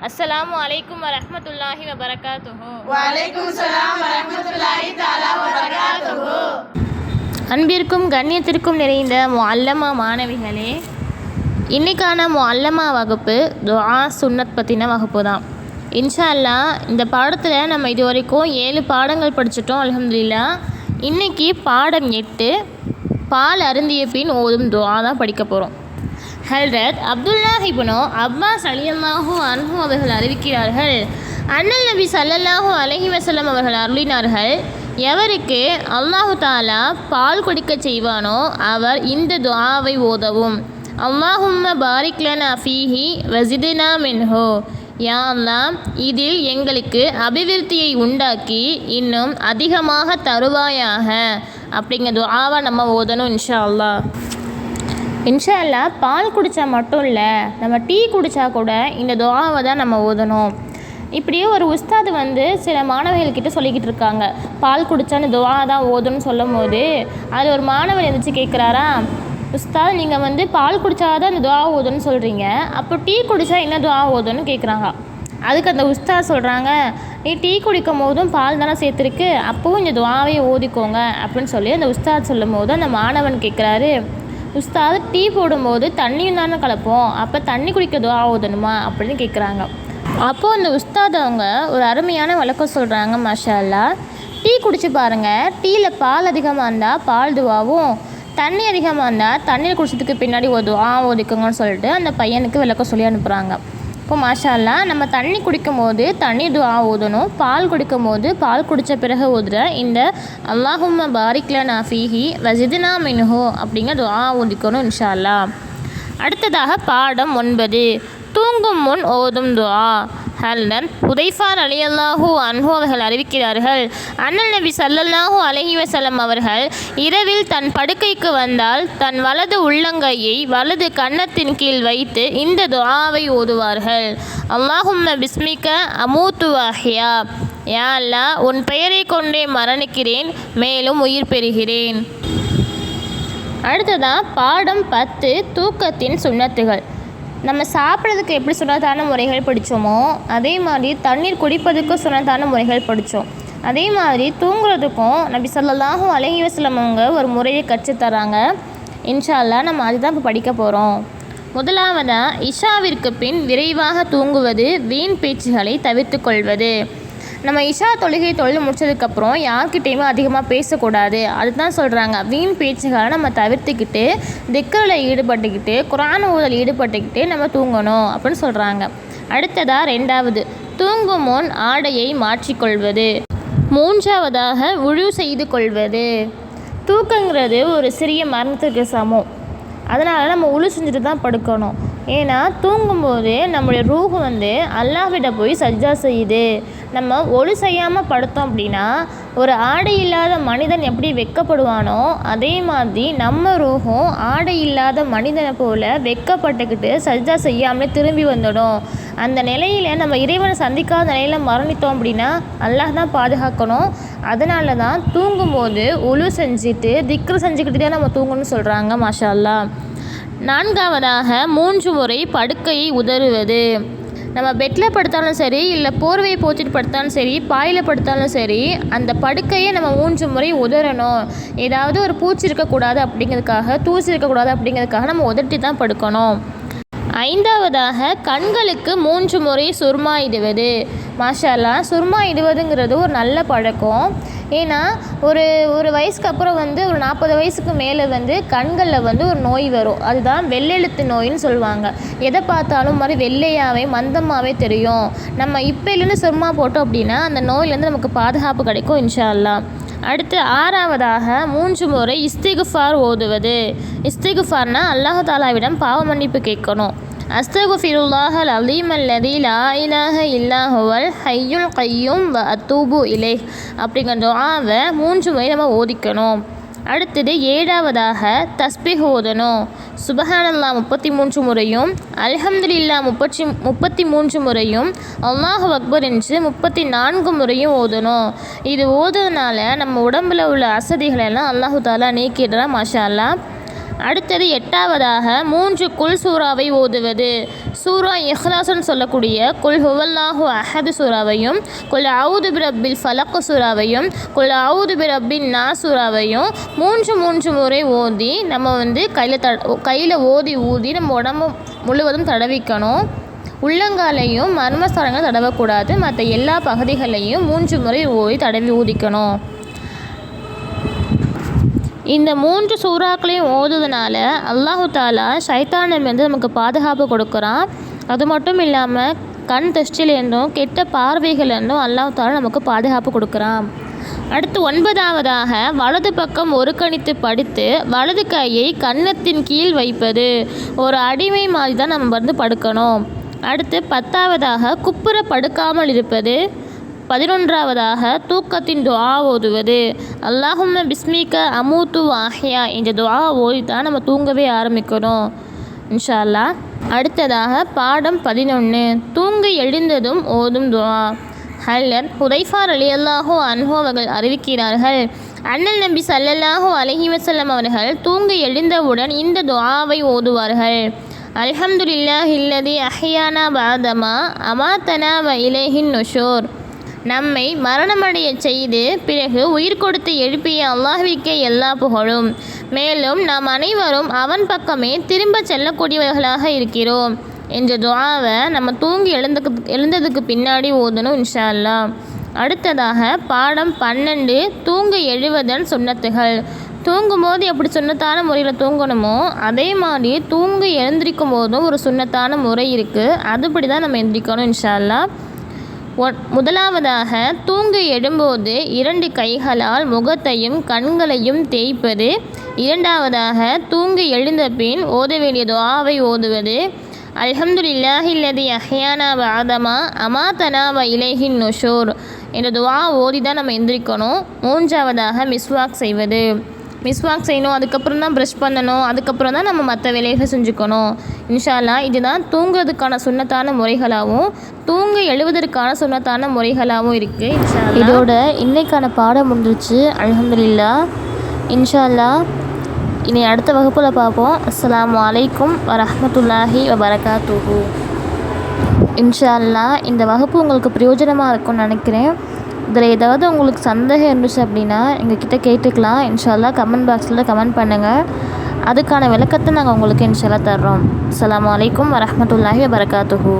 அஸ்ஸலாமு அலைக்கும் வரஹ்மத்துல்லாஹி வபரகாத்துஹு. வலைக்கும் சலாம் வபரகாத்துஹு. அன்பிற்கும் கண்ணியத்திற்கும் நிறைந்த முஅல்லமா மாணவிகளே இன்னைக்கான முஅல்லமா வகுப்பு துஆ சுன்னத் பற்றின வகுப்பு தான். இன்ஷா அல்லாஹ் இந்த பாடத்தில் நம்ம இது வரைக்கும் ஏழு பாடங்கள் படிச்சிட்டோம் அல்ஹம்துலில்லாஹ் இன்னைக்கு பாடம் எட்டு பால் அருந்திய பின் ஓதும் துஆ தான் படிக்க போகிறோம் ஹல்ரத் அப்துல்லா இப்னு அப்பாஸ் அலியல்லாஹு அன்ஹு அவர்கள் அறிவிக்கிறார்கள். அண்ணல் நபி சல்லல்லாஹு அலஹி வசலம் அவர்கள் அருளினார்கள் எவருக்கு அல்லாஹு தாலா பால் குடிக்க செய்வானோ அவர் இந்த துஆவை ஓதவும். அல்லாஹும்ம பாரிக்லனா ஃபீஹி வசிதுனா மின்ஹோ. யாம்லாம் இதில் எங்களுக்கு அபிவிருத்தியை உண்டாக்கி இன்னும் அதிகமாக தருவாயாக. அப்படிங்கிற துஆவை நம்ம ஓதணும் இன்ஷா அல்லாஹ். இன்ஷா அல்லா பால் குடித்தா மட்டும் இல்லை நம்ம டீ குடித்தா கூட இந்த துவாவை தான் நம்ம ஓதணும். இப்படியே ஒரு உஸ்தாது வந்து சில மாணவர்கள்கிட்ட சொல்லிக்கிட்டு இருக்காங்க. பால் குடித்தா இந்த தான் ஓதுன்னு சொல்லும் போது அதில் ஒரு மாணவர் எழுந்துச்சு கேட்குறாரா உஸ்தாத் நீங்கள் வந்து பால் குடித்தா தான் அந்த துவா ஓதுன்னு சொல்கிறீங்க அப்போ டீ குடித்தா என்ன துவா ஓதுன்னு கேட்குறாங்க அதுக்கு அந்த உஸ்தாத் சொல்கிறாங்க நீ டீ குடிக்கும் போதும் பால் தானே சேர்த்துருக்கு அப்போவும் இந்த துவாவையை ஓதிக்கோங்க. அப்படின்னு சொல்லி அந்த உஸ்தாத் சொல்லும் போது அந்த மாணவன் கேட்குறாரு உஸ்தாது டீ போடும்போது தண்ணியும் தானே கலப்போம். அப்போ தண்ணி குடிக்க துவா அப்படின்னு கேட்குறாங்க அப்போது அந்த உஸ்தாத் அவங்க ஒரு அருமையான விளக்கம் சொல்கிறாங்க மஷாலா டீ குடிச்சு பாருங்கள் டீயில் பால் அதிகமாக இருந்தால் பால் துவாவும் தண்ணி அதிகமாக இருந்தால் தண்ணீர் குடிச்சதுக்கு பின்னாடி ஒரு துவா ஒதுக்குங்கன்னு சொல்லிட்டு அந்த பையனுக்கு விளக்கம் சொல்லி அனுப்புகிறாங்க இப்போ மாஷால்லா நம்ம தண்ணி குடிக்கும் போது தண்ணி துவா ஓதணும் பால் குடிக்கும் போது பால் குடித்த பிறகு ஓதுற இந்த அல்லாஹும்ம பாரிக்லனா ஃபீஹி வசிதுனா மின்ஹு அப்படிங்கிற துவா ஓதிக்கணும் இன்ஷா அல்லாஹ் அடுத்ததாக பாடம் ஒன்பது. தூங்கும் முன் ஓதும் துவா ஹல்னர் ஹுதைஃபார் அலி அல்லாஹூ அன்ஹு அவர்கள் அறிவிக்கிறார்கள் அண்ணல் நபி சல்லல்லாஹூ அலஹி வசலம் அவர்கள் இரவில் தன் படுக்கைக்கு வந்தால் தன் வலது உள்ளங்கையை வலது கன்னத்தின் கீழ் வைத்து இந்த துஆவை ஓதுவார்கள். அல்லாஹும்ம பிஸ்மிக்க அமூத்து வாஹியா. யா அல்லா உன் பெயரை கொண்டே மரணிக்கிறேன் மேலும் உயிர் பெறுகிறேன். அடுத்ததான் பாடம் பத்து தூக்கத்தின் சுண்ணத்துகள். நம்ம சாப்பிட்றதுக்கு எப்படி சுண்ணத்தான முறைகள் பிடிச்சோமோ அதே மாதிரி தண்ணீர் குடிப்பதுக்கும் சுண்ணத்தான முறைகள் பிடிச்சோம். அதே மாதிரி தூங்குறதுக்கும் நபி சொல்லலாகும் அழகி வஸல்லம் அவங்க ஒரு முறையை கற்றுத் தராங்க நம்ம அதுதான் இப்போ படிக்க போகிறோம் முதலாவதாக இஷாவிற்கு பின் விரைவாக தூங்குவது வீண் பேச்சுகளை தவிர்த்து கொள்வது. நம்ம இஷா தொழுகை தொழில் முடிச்சதுக்கப்புறம் யார்கிட்டேயுமே அதிகமாக பேசக்கூடாது. அதுதான் சொல்கிறாங்க வீண் பேச்சுகளை நம்ம தவிர்த்துக்கிட்டு திக்கரில் ஈடுபட்டுக்கிட்டு குரான் ஊதல் ஈடுபட்டுக்கிட்டு நம்ம தூங்கணும் அப்படின்னு சொல்கிறாங்க அடுத்ததாக ரெண்டாவது தூங்கும் முன் ஆடையை மாற்றிக்கொள்வது. மூன்றாவதாக உழு செய்து கொள்வது. தூக்கங்கிறது ஒரு சிறிய மரணத்துக்கு சமம். அதனால் நம்ம உழு செஞ்சுட்டு தான் படுக்கணும். ஏன்னா தூங்கும்போது நம்முடைய ரூஹு வந்து அல்லாஹ்விட போய் சஜ்ஜா செய்யுது. நம்ம ஒழு செய்யாமல் படுத்தோம் அப்படின்னா ஒரு ஆடை இல்லாத மனிதன் எப்படி வெக்கப்படுவானோ அதே மாதிரி நம்ம ரூஹும் ஆடை இல்லாத மனிதனை போல் வெக்கப்பட்டுக்கிட்டு சஜ்ஜா செய்யாமலே திரும்பி வந்துடும். அந்த நிலையில் நம்ம இறைவனை சந்திக்காத நிலையில் மரணித்தோம் அப்படின்னா அல்லாஹ் தான் பாதுகாக்கணும். அதனால தான் தூங்கும்போது ஒழு செஞ்சுட்டு திக்ரு செஞ்சுக்கிட்டு தான் நம்ம தூங்கணும்னு சொல்கிறாங்க மாஷா நான்காவதாக மூன்று முறை படுக்கையை உதறுவது. நம்ம பெட்டில் படுத்தாலும் சரி இல்லை போர்வையை போத்திட்டு படுத்தாலும் சரி பாயில் படுத்தாலும் சரி அந்த படுக்கையை நம்ம மூன்று முறை உதறணும். ஏதாவது ஒரு பூச்சி இருக்கக்கூடாது அப்படிங்கிறதுக்காக தூசி இருக்கக்கூடாது அப்படிங்கிறதுக்காக நம்ம உதட்டி தான் படுக்கணும். ஐந்தாவதாக கண்களுக்கு மூன்று முறை சுர்மா இடுவது. மாஷால்லா சுர்மா இடுவதுங்கிறது ஒரு நல்ல பழக்கம். ஏன்னா ஒரு ஒரு வயசுக்கு அப்புறம் வந்து ஒரு நாற்பது வயசுக்கு மேலே வந்து கண்களில் வந்து ஒரு நோய் வரும். அதுதான் வெள்ளெழுத்து நோயின்னு சொல்லுவாங்க. எதை பார்த்தாலும் மாதிரி வெள்ளையாகவே மந்தமாகவே தெரியும். நம்ம இப்போலேருந்து சுர்மா போட்டோம் அப்படின்னா அந்த நோயிலேருந்து நமக்கு பாதுகாப்பு கிடைக்கும் இன்ஷால்லாம் அடுத்து ஆறாவதாக மூன்று முறை இஸ்திகுஃபார் ஓதுவது. இஸ்திகுஃபார்னால் அல்லாஹ் தாலாவிடம் பாவ மன்னிப்பு கேட்கணும். அஸ்தகுஃபிருல்லாஹ் அல் அலீம் அல்லதி லா இலாஹ இல்லாஹுவல் ஹையுல் கையும் வ அத்தூபு இலே அப்படிங்கிற துவாவை மூன்று முறை நம்ம ஓதிக்கணும். அடுத்தது ஏழாவதாக தஸ்பி ஓதணும். சுபஹானல்லா முப்பத்தி மூன்று முறையும் அல்ஹம்துலில்லா முப்பத்தி முப்பத்தி மூன்று முறையும் அல்லாஹ் அக்பர் என்று முப்பத்தி நான்கு முறையும் ஓதணும். இது ஓதுறதுனால நம்ம உடம்பில் உள்ள அசதிகளெல்லாம் அல்லாஹு தாலா நீக்கிடுறா மாஷா அல்லா அடுத்தது எட்டாவதாக மூன்று குல் சூறாவை ஓதுவது. சூரா இஹ்லாஸ்னு சொல்லக்கூடிய குல் ஹுவல்லாஹு அஹது சூறாவையும் குல் அவுது பிரபில் ஃபலக் சூறாவையும் குல் அவுது பிரபின் நா சூறாவையும் மூன்று மூன்று முறை ஓதி நம்ம வந்து கையில் த கையில் ஓதி ஊதி நம்ம உடம்பு முழுவதும் தடவிக்கணும். உள்ளங்காலையும் மர்மஸ்தலங்களை தடவக்கூடாது. மற்ற எல்லா பகுதிகளையும் மூன்று முறை ஓதி தடவி ஊதிக்கணும். இந்த மூன்று சூறாக்களையும் ஓதுறதுனால அல்லாஹு தாலா சைத்தானிலிருந்து நமக்கு பாதுகாப்பு கொடுக்குறான். அது மட்டும் இல்லாமல் கண் திருஷ்டிலேருந்தும் கெட்ட பார்வைகள்லேருந்தும் அல்லாஹு தாலா நமக்கு பாதுகாப்பு கொடுக்குறான். அடுத்து ஒன்பதாவதாக வலது பக்கம் ஒருக்கணித்து படுத்து வலது கையை கன்னத்தின் கீழ் வைப்பது. ஒரு அடிமை மாதிரி தான் நம்ம வந்து படுக்கணும். அடுத்து பத்தாவதாக குப்புற படுக்காமல் இருப்பது. பதினொன்றாவதாக தூக்கத்தின் துவா ஓதுவது. அல்லாஹும்ம பிஸ்மிக அமூத்து வாஹியா என்ற துவா ஓதி தான் நம்ம தூங்கவே ஆரம்பிக்கணும். இன்ஷா அல்லாஹ் அடுத்ததாக பாடம் பதினொன்று தூங்க எழுந்ததும் ஓதும் துவா ஹல்லர் ஹுதைஃபார் அலி அல்லாஹோ அன்ஹோ அவர்கள் அறிவிக்கிறார்கள். அண்ணல் நபி சல்லல்லாஹு அலைஹி வஸல்லம் அவர்கள் தூங்க எழுந்தவுடன் இந்த துவாவை ஓதுவார்கள். அல்ஹம்துல்லாஹில்லதி அஹ்யானா பாதமா அமாத்தனா வ இலேஹின் நுஷூர். நம்மை மரணமடைய செய்து பிறகு உயிர் கொடுத்து எழுப்பிய அல்லாஹ்விக்கே எல்லா புகழும். மேலும் நாம் அனைவரும் அவன் பக்கமே திரும்ப செல்லக்கூடியவர்களாக இருக்கிறோம் என்ற துவாவை நம்ம தூங்கி எழுந்ததுக்கு எழுந்ததுக்கு பின்னாடி ஓதணும் இன்ஷா அல்லா அடுத்ததாக பாடம் பன்னெண்டு தூங்க எழுவதன் சுன்னத்துகள் தூங்கும்போது எப்படி சுன்னத்தான முறையில் தூங்கணுமோ அதே மாதிரி தூங்கி எழுந்திருக்கும் போதும் ஒரு சுன்னத்தான முறை இருக்குது அதுபடி தான் நம்ம எந்திரிக்கணும் இன்ஷா அல்லா முதலாவதாக தூங்கி எழும்போது இரண்டு கைகளால் முகத்தையும் கண்களையும் தேய்ப்பது. இரண்டாவதாக தூங்கி எழுந்த பின் ஓத வேண்டிய துவாவை ஓதுவது. அல்ஹம்துலில்லாஹில்லதி அஹ்யானா வாதமா அமாத்தனா வ இலைஹின் நொஷோர். என்ற துவா ஓதி தான் நம்ம எந்திரிக்கணும். மூன்றாவதாக மிஸ்வாக் செய்வது. மிஸ்வாக் செய்யணும் அதுக்கப்புறம் தான் ப்ரஷ் பண்ணணும் அதுக்கப்புறம் தான் நம்ம மற்ற வேலைகளை செஞ்சுக்கணும். இன்ஷால்லா இதுதான் தூங்குறதுக்கான சுண்ணத்தான முறைகளாகவும் தூங்க எழுவதற்கான சுண்ணத்தான முறைகளாகவும் இருக்குது இன்ஷா இதோட இன்னைக்கான பாடம் முடிஞ்சிச்சு அலமதுல்லா இன்ஷால்லா இனி அடுத்த வகுப்பில் பார்ப்போம். அஸ்லாம் அலைக்கும் வரமத்துல்லாஹி வபரகாத்துஹு. இன்ஷா அல்லாஹ் இந்த வகுப்பு உங்களுக்கு பிரயோஜனமாக இருக்கும்னு நினைக்கிறேன். இதில் ஏதாவது உங்களுக்கு சந்தேகம் இருந்துச்சு அப்படின்னா எங்கள்கிட்ட கேட்டுக்கலாம். இன்ஷால்லா கமெண்ட் பாக்ஸில் கமெண்ட் பண்ணுங்கள் அதுக்கான விளக்கத்தை நாங்கள் உங்களுக்கு இன்ஷால்லா தர்றோம். அலாம் வலைக்கம் வரமத்துல்லாஹி வரகாத்துஹூ